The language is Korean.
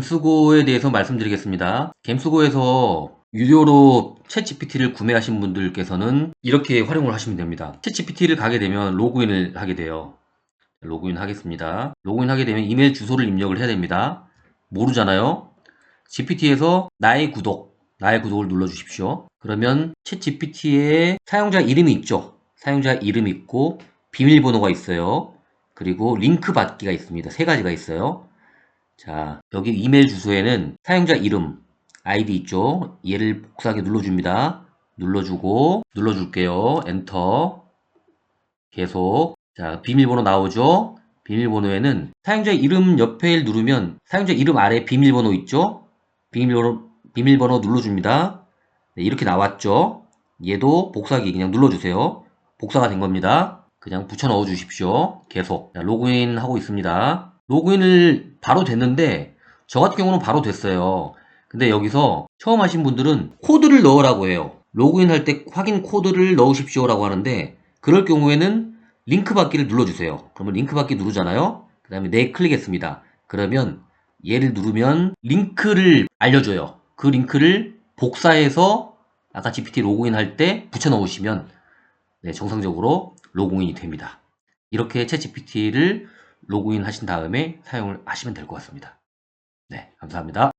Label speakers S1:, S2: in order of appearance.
S1: 겜스고에 대해서 말씀드리겠습니다. 겜스고에서 유료로 챗GPT를 구매하신 분들께서는 이렇게 활용을 하시면 됩니다. 챗GPT를 가게 되면 로그인을 하게 돼요. 로그인 하겠습니다. 로그인 하게 되면 이메일 주소를 입력을 해야 됩니다. 모르잖아요. GPT에서 나의 구독, 나의 구독을 눌러 주십시오. 그러면 챗 GPT에 사용자 이름이 있죠. 사용자 이름 있고 비밀번호가 있어요. 그리고 링크 받기가 있습니다. 세 가지가 있어요. 자, 여기 이메일 주소에는 사용자 이름, 아이디 있죠. 얘를 복사하게 눌러줍니다. 눌러주고 눌러줄게요. 엔터. 계속. 자, 비밀번호 나오죠? 비밀번호에는 사용자 이름 옆에 누르면 사용자 이름 아래 비밀번호 있죠? 비밀번호, 비밀번호 눌러줍니다. 네, 이렇게 나왔죠? 얘도 복사하기 그냥 눌러주세요. 복사가 된 겁니다. 그냥 붙여 넣어 주십시오. 계속. 자, 로그인 하고 있습니다. 로그인을 바로 됐는데, 저 같은 경우는 바로 됐어요. 근데 여기서 처음 하신 분들은 코드를 넣으라고 해요. 로그인 할 때 확인 코드를 넣으십시오 라고 하는데, 그럴 경우에는 링크 받기를 눌러주세요. 그러면 링크 받기 누르잖아요. 그 다음에 네 클릭했습니다. 그러면 얘를 누르면 링크를 알려줘요. 그 링크를 복사해서 아까 GPT 로그인 할 때 붙여 넣으시면 네, 정상적으로 로그인이 됩니다. 이렇게 챗 GPT를 로그인 하신 다음에 사용을 하시면 될 것 같습니다. 네, 감사합니다.